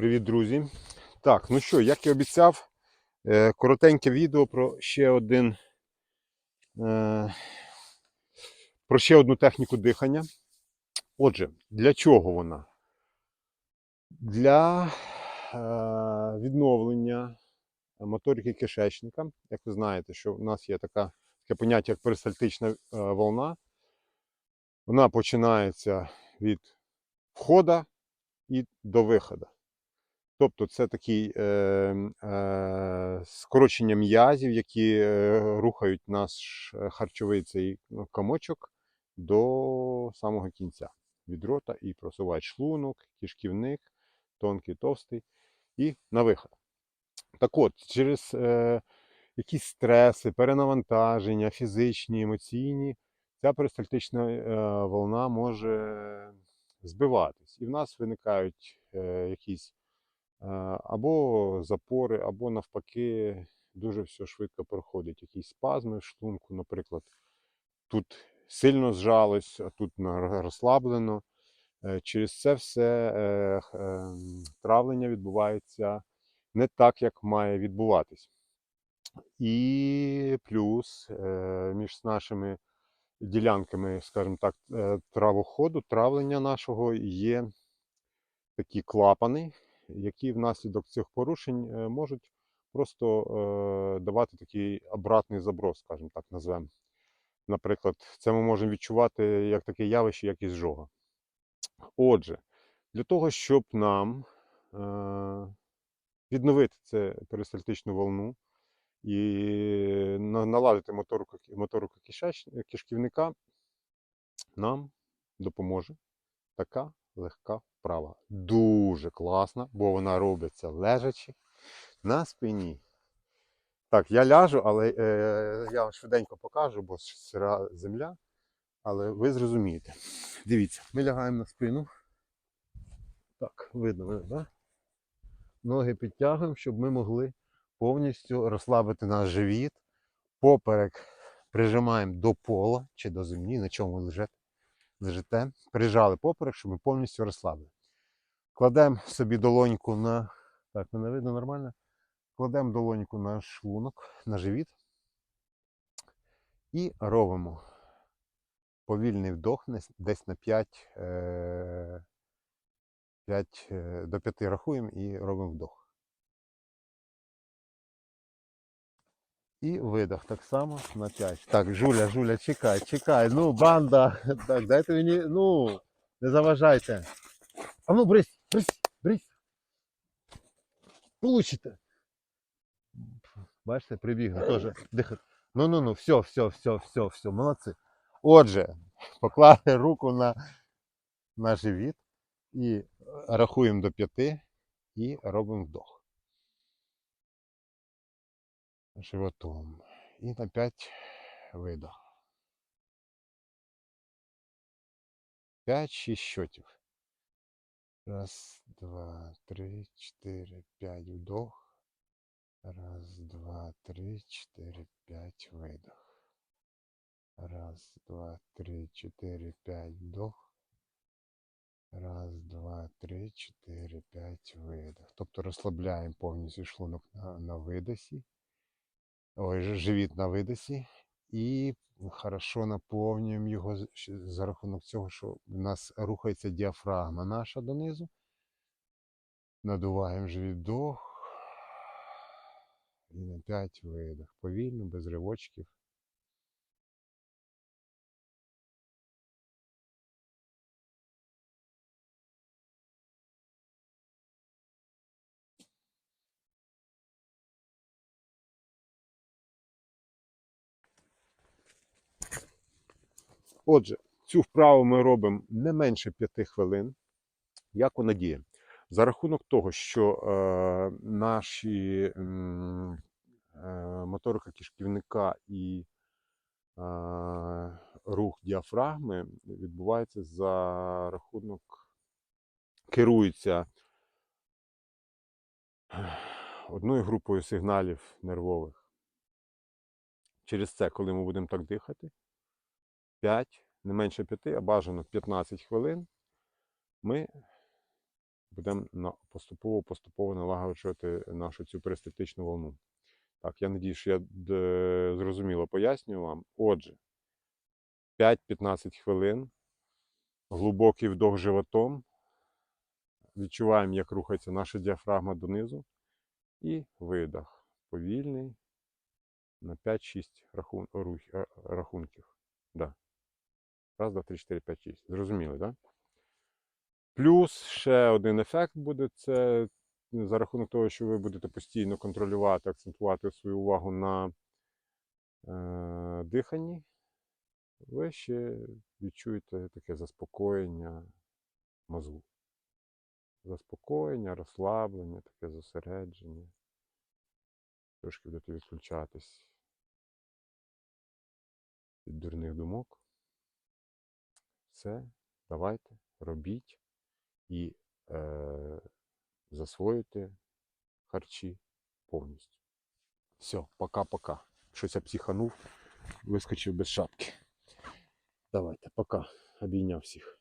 Привіт, друзі. Так, ну що, як і обіцяв, е, коротеньке відео про ще один. е, Про ще одну техніку дихання. Отже, для чого вона? Для е, відновлення моторики кишечника. Як ви знаєте, що у нас є така, таке поняття, як перистальтична волна. Вона починається від входу і до виходу. Тобто це такий е, е, скорочення м'язів, які е, рухають наш е, харчовий цей ну, комочок до самого кінця від рота і просувають шлунок, кишківник, тонкий, товстий і на виход. Так от, через е, якісь стреси, перенавантаження, фізичні, емоційні, ця перистальтична е, волна може збиватись. І в нас виникають е, якісь або запори, або навпаки, дуже все швидко проходить. Якісь спазми в шлунку, наприклад, тут сильно зжалось, а тут розслаблено. Е, Через це все е, х- е, травлення відбувається не так, як має відбуватись. І плюс е, між нашими ділянками, скажімо так, травоходу, травлення нашого є такі клапани, які внаслідок цих порушень е, можуть просто е, давати такий обратний заброс, скажімо так, назвемо. Наприклад, це ми можемо відчувати як таке явище, як ізжога. Отже, для того, щоб нам е, відновити це перистальтичну волну і наладити моторику, моторику кишківника, нам допоможе така легка вправа. Дуже класна, бо вона робиться лежачи на спині. Так, я ляжу, але е, я вам швиденько покажу, бо сира земля. Але ви зрозумієте. Дивіться, ми лягаємо на спину. Так, видно, видно, да? Ноги підтягуємо, щоб ми могли повністю розслабити наш живіт. Поперек прижимаємо до пола чи до землі, на чому ви лежите. Прижали поперек, щоб ми повністю розслабили. Кладемо собі долоньку на. Так, мене видно нормально. Кладемо долоньку на шлунок, на живіт. І робимо повільний вдох десь на 5, е, 5 е, до 5 рахуємо і робимо вдох. І видох так само на 5. Так, Жуля, Жуля, чекай, чекай. Ну, банда. Так, дайте мені, ну, не заважайте. А ну, брись, брись, брись. Получите. Бачите, прибігли теж дихати. Ну, ну, ну, все, все, все, все, все, молодці. Отже, поклали руку на, на живіт і рахуємо до п'яти і робимо вдох. Животом. І на 5 видох. 5-6 щотів. Раз, два, три, чотири, п'ять вдох. Раз, два, три, чотири, п'ять видох. Раз, два, три, чотири, п'ять вдох. Раз, два, три, чотири, п'ять видох. Тобто розслабляємо повністю шлунок на, на видосі. Ой, живіт на видосі. І хорошо наповнюємо його за рахунок цього, що в нас рухається діафрагма наша донизу. Надуваємо живіт. І на 5 видох. Повільно, без ривочків. Отже, цю вправу ми робимо не менше 5 хвилин. Як вона діє? За рахунок того, що е, наші е, моторика кишківника і е, рух діафрагми відбувається за рахунок, керується одною групою сигналів нервових. Через це, коли ми будемо так дихати, 5, не менше 5, а бажано 15 хвилин, ми будемо поступово поступово налагоджувати нашу цю перистальтичну волну. Так, я надію, що я зрозуміло пояснюю вам. Отже, 5-15 хвилин, глибокий вдох животом. Відчуваємо, як рухається наша діафрагма донизу. І видох. Повільний на 5-6 рахун... е, рахунків. Да. Раз, два, три, чотири, п'ять, шість. Зрозуміли, так? Да? Плюс ще один ефект буде це за рахунок того, що ви будете постійно контролювати, акцентувати свою увагу на е, диханні, ви ще відчуєте таке заспокоєння мозку. Заспокоєння, розслаблення, таке зосередження. Трошки будете відключатись від дурних думок. Все, давайте, робіть і е, засвоїте харчі повністю. Все, пока-пока. Щось я психанув, вискочив без шапки. Давайте, пока. Обійняв всіх.